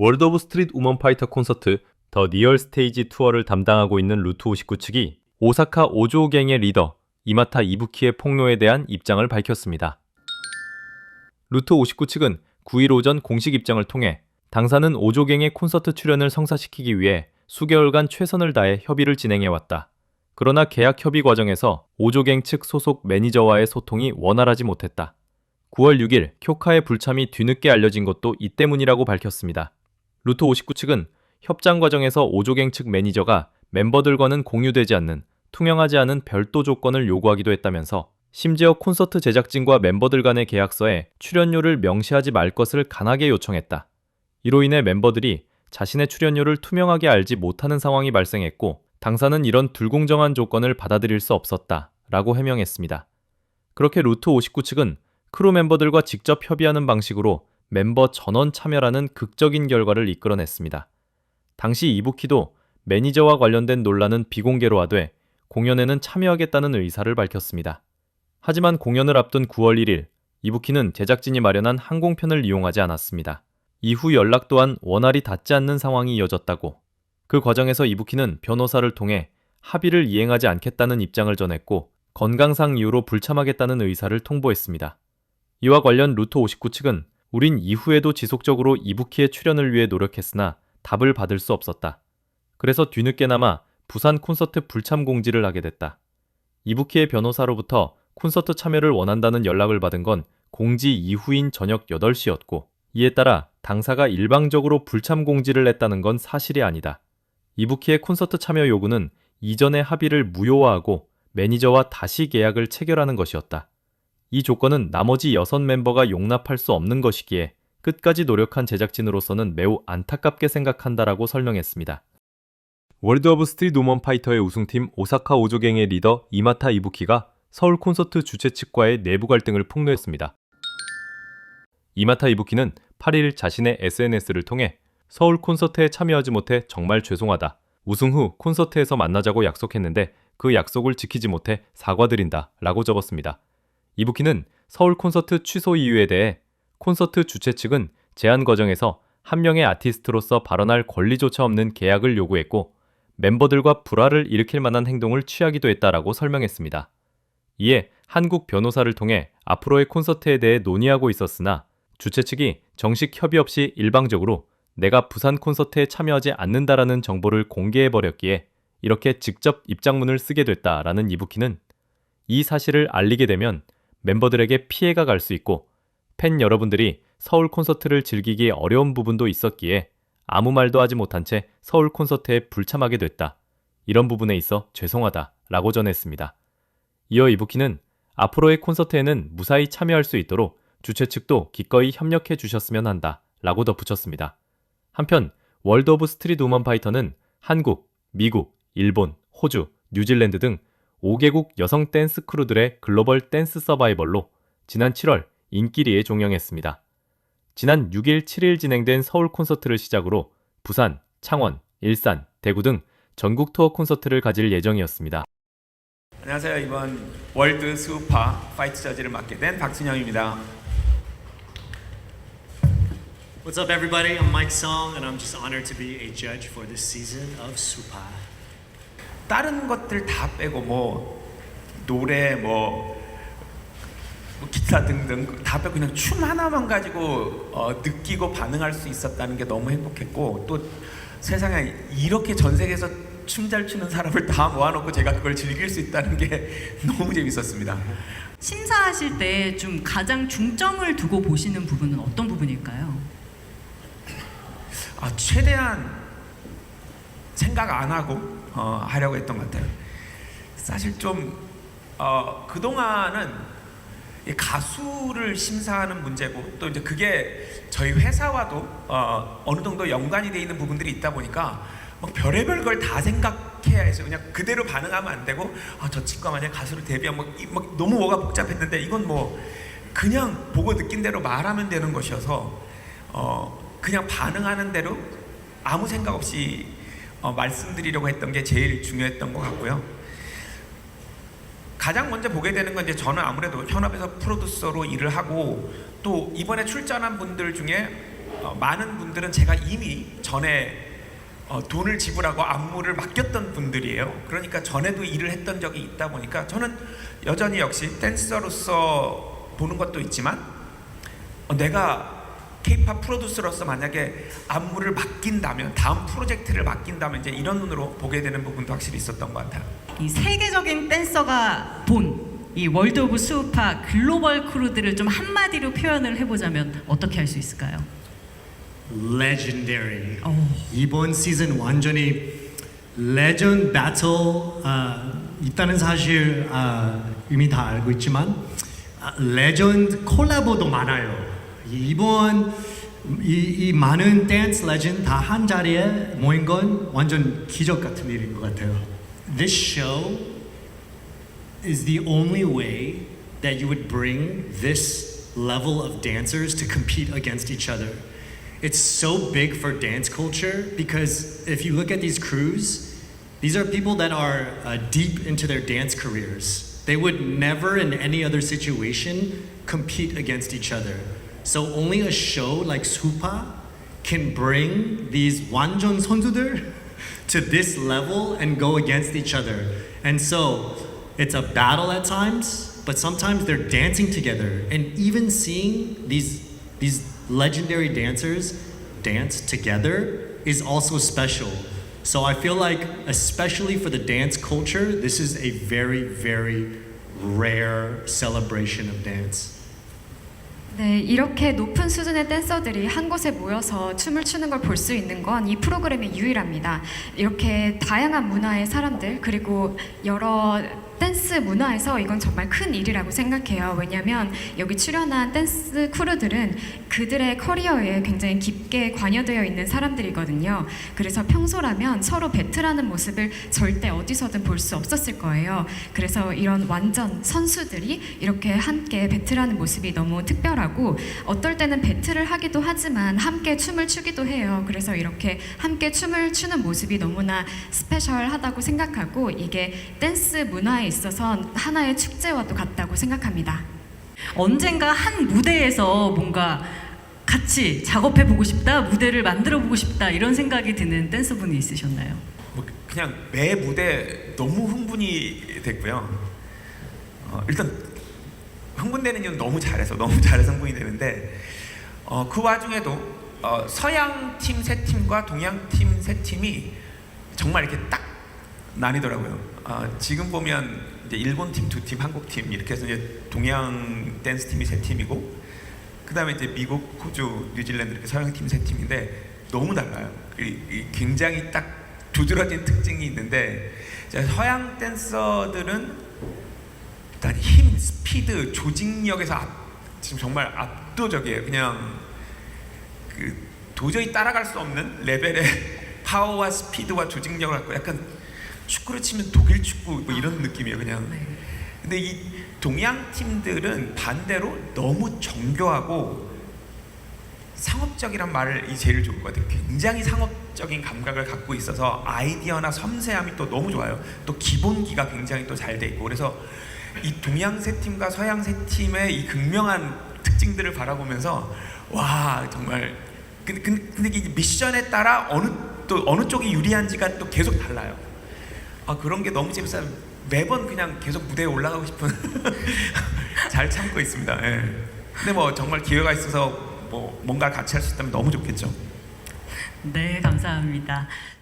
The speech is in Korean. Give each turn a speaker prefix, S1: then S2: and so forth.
S1: 월드 오브 스트릿 우먼 파이터 콘서트 더 리얼 스테이지 투어를 담당하고 있는 루트 59 측이 오사카 오조갱의 리더 이마타 이부키의 폭로에 대한 입장을 밝혔습니다. 루트 59 측은 9일 오전 공식 입장을 통해 당사는 오조갱의 콘서트 출연을 성사시키기 위해 수개월간 최선을 다해 협의를 진행해왔다. 그러나 계약 협의 과정에서 오조갱 측 소속 매니저와의 소통이 원활하지 못했다. 9월 6일 쿄카의 불참이 뒤늦게 알려진 것도 이 때문이라고 밝혔습니다. 루트 59 측은 협상 과정에서 오조갱 측 매니저가 멤버들과는 공유되지 않는 투명하지 않은 별도 조건을 요구하기도 했다면서 심지어 콘서트 제작진과 멤버들 간의 계약서에 출연료를 명시하지 말 것을 간하게 요청했다. 이로 인해 멤버들이 자신의 출연료를 투명하게 알지 못하는 상황이 발생했고 당사는 이런 불공정한 조건을 받아들일 수 없었다 라고 해명했습니다. 그렇게 루트 59 측은 크루 멤버들과 직접 협의하는 방식으로 멤버 전원 참여라는 극적인 결과를 이끌어냈습니다. 당시 이부키도 매니저와 관련된 논란은 비공개로 하되 공연에는 참여하겠다는 의사를 밝혔습니다. 하지만 공연을 앞둔 9월 1일 이부키는 제작진이 마련한 항공편을 이용하지 않았습니다. 이후 연락 또한 원활히 닿지 않는 상황이 이어졌다고 그 과정에서 이부키는 변호사를 통해 합의를 이행하지 않겠다는 입장을 전했고 건강상 이유로 불참하겠다는 의사를 통보했습니다. 이와 관련 루트 59 측은 우린 이후에도 지속적으로 이부키의 출연을 위해 노력했으나 답을 받을 수 없었다. 그래서 뒤늦게나마 부산 콘서트 불참 공지를 하게 됐다. 이부키의 변호사로부터 콘서트 참여를 원한다는 연락을 받은 건 공지 이후인 저녁 8시였고 이에 따라 당사가 일방적으로 불참 공지를 했다는 건 사실이 아니다. 이부키의 콘서트 참여 요구는 이전의 합의를 무효화하고 매니저와 다시 계약을 체결하는 것이었다. 이 조건은 나머지 6 멤버가 용납할 수 없는 것이기에 끝까지 노력한 제작진으로서는 매우 안타깝게 생각한다라고 설명했습니다. 월드 오브 스트리트 우먼 파이터의 우승팀 오사카 오조갱의 리더 이마타 이부키가 서울 콘서트 주최 측과의 내부 갈등을 폭로했습니다. 이마타 이부키는 8일 자신의 SNS를 통해 서울 콘서트에 참여하지 못해 정말 죄송하다. 우승 후 콘서트에서 만나자고 약속했는데 그 약속을 지키지 못해 사과드린다. 라고 적었습니다. 이부키는 서울 콘서트 취소 이유에 대해 콘서트 주최 측은 제안 과정에서 한 명의 아티스트로서 발언할 권리조차 없는 계약을 요구했고 멤버들과 불화를 일으킬 만한 행동을 취하기도 했다라고 설명했습니다. 이에 한국 변호사를 통해 앞으로의 콘서트에 대해 논의하고 있었으나 주최 측이 정식 협의 없이 일방적으로 내가 부산 콘서트에 참여하지 않는다라는 정보를 공개해 버렸기에 이렇게 직접 입장문을 쓰게 됐다라는 이부키는 이 사실을 알리게 되면 멤버들에게 피해가 갈 수 있고 팬 여러분들이 서울 콘서트를 즐기기 어려운 부분도 있었기에 아무 말도 하지 못한 채 서울 콘서트에 불참하게 됐다. 이런 부분에 있어 죄송하다. 라고 전했습니다. 이어 이부키는 앞으로의 콘서트에는 무사히 참여할 수 있도록 주최 측도 기꺼이 협력해 주셨으면 한다. 라고 덧붙였습니다. 한편 월드 오브 스트리트 우먼 파이터는 한국, 미국, 일본, 호주, 뉴질랜드 등 5개국 여성 댄스 크루들의 글로벌 댄스 서바이벌로 지난 7월 인기리에 종영했습니다. 지난 6일, 7일 진행된 서울 콘서트를 시작으로 부산, 창원, 일산, 대구 등 전국 투어 콘서트를 가질 예정이었습니다.
S2: 안녕하세요. 이번 월드 수파 파이트 저지를 맡게 된 박진영입니다.
S3: What's up, everybody? I'm Mike Song, and I'm just honored to be a judge for this season of Supa.
S2: 다른 것들 다 빼고 뭐 노래 뭐, 뭐 기타 등등 다 빼고 그냥 춤 하나만 가지고 어, 느끼고 반응할 수 있었다는 게 너무 행복했고 또 세상에 이렇게 전 세계에서 춤 잘 추는 사람을 다 모아놓고 제가 그걸 즐길 수 있다는 게 너무 재밌었습니다.
S4: 심사하실 때 좀 가장 중점을 두고 보시는 부분은 어떤 부분일까요?
S2: 아, 최대한 생각 안 하고 어, 하려고 했던 것 같아요. 사실 좀 어, 그동안은 이 가수를 심사하는 문제고 또 이제 그게 저희 회사와도 어, 어느 정도 연관이 돼 있는 부분들이 있다 보니까 막 별의별 걸 다 생각해야 해서 그냥 그대로 반응하면 안 되고 아, 저 친구가 만약 가수를 데뷔하면 막, 이- 막 너무 뭐가 복잡했는데 이건 뭐 그냥 보고 느낀 대로 말하면 되는 것이어서 어, 그냥 반응하는 대로 아무 생각 없이 어, 말씀드리려고 했던 게 제일 중요했던 것 같고요. 가장 먼저 보게 되는 건 이제 저는 아무래도 현업에서 프로듀서로 일을 하고 또 이번에 출전한 분들 중에 어, 많은 분들은 제가 이미 전에 어, 돈을 지불하고 안무를 맡겼던 분들이에요. 그러니까 전에도 일을 했던 적이 있다 보니까 저는 여전히 역시 댄서로서 보는 것도 있지만 어, 내가 K-팝 프로듀서로서 만약에 안무를 맡긴다면 다음 프로젝트를 맡긴다면 이제 이런 눈으로 보게 되는 부분도 확실히 있었던 것 같아요.
S4: 이 세계적인 댄서가 본 이 월드 오브 수우파 글로벌 크루들을 좀 한마디로 표현을 해보자면 어떻게 할 수 있을까요?
S3: Legendary.
S4: 어,
S3: 이번 시즌 완전히 레전드 배틀 아, 있다는 사실 아, 이미 다 알고 있지만 아, 레전드 콜라보도 많아요. 이번 이, 이 많은 댄스 레전드 다 한 자리에 모인 건 완전 기적 같은 일인 것 같아요. This show is the only way that you would bring this level of dancers to compete against each other. It's so big for dance culture because if you look at these crews, these are people that are uh, deep into their dance careers. They would never, in any other situation, compete against each other. So only a show like Supa can bring these 완전 선수들 to this level and go against each other. And so it's a battle at times, but sometimes they're dancing together. And even seeing these these legendary dancers dance together is also special. So I feel like especially for the dance culture, this is a very very rare celebration of dance.
S5: 네, 이렇게 높은 수준의 댄서들이 한 곳에 모여서 춤을 추는 걸 볼 수 있는 건 이 프로그램이 유일합니다. 이렇게 다양한 문화의 사람들 그리고 여러 댄스 문화에서 이건 정말 큰 일이라고 생각해요. 왜냐하면 여기 출연한 댄스 크루들은 그들의 커리어에 굉장히 깊게 관여되어 있는 사람들이거든요. 그래서 평소라면 서로 배틀하는 모습을 절대 어디서든 볼 수 없었을 거예요. 그래서 이런 완전 선수들이 이렇게 함께 배틀하는 모습이 너무 특별하고 어떨 때는 배틀을 하기도 하지만 함께 춤을 추기도 해요. 그래서 이렇게 함께 춤을 추는 모습이 너무나 스페셜하다고 생각하고 이게 댄스 문화에 있어서 하나의 축제와도 같다고 생각합니다.
S4: 언젠가 한 무대에서 뭔가 같이 작업해 보고 싶다, 무대를 만들어 보고 싶다 이런 생각이 드는 댄서분이 있으셨나요?
S2: 뭐 그냥 매 무대 너무 흥분이 됐고요. 어, 일단 흥분되는 이유는 너무 잘해서 너무 잘해서 흥분이 되는데 어, 그 와중에도 어, 서양 팀 세 팀과 동양 팀 세 팀이 정말 이렇게 딱 나뉘더라고요. 어, 지금 보면 이제 일본 팀 두 팀, 한국 팀 이렇게 해서 이제 동양 댄스 팀이 세 팀이고 그다음에 이제 미국, 호주, 뉴질랜드 이렇게 서양 팀 세 팀인데 너무 달라요. 이, 이 굉장히 딱 두드러진 특징이 있는데 자, 서양 댄서들은 일단 힘, 스피드, 조직력에서 압, 지금 정말 압도적이에요. 그냥 그 도저히 따라갈 수 없는 레벨의 파워와 스피드와 조직력을 갖고 약간 축구를 치면 독일 축구 뭐 이런 느낌이에요. 그냥
S4: 네.
S2: 근데 이 동양 팀들은 반대로 너무 정교하고 상업적이란 말을 이 제일 좋을 것 같아요. 굉장히 상업적인 감각을 갖고 있어서 아이디어나 섬세함이 또 너무 좋아요. 또 기본기가 굉장히 또 잘 돼 있고 그래서 이 동양 세 팀과 서양 세 팀의 이 극명한 특징들을 바라보면서 와 정말 근데, 근데, 근데 이 미션에 따라 어느 또 어느 쪽이 유리한지가 또 계속 달라요. 아 그런 게 너무 재밌어요. 매번 그냥 계속 무대에 올라가고 싶은 잘 참고 있습니다. 예. 근데 뭐 정말 기회가 있어서 뭐 뭔가 같이 할 수 있다면 너무 좋겠죠.
S4: 네, 감사합니다. 또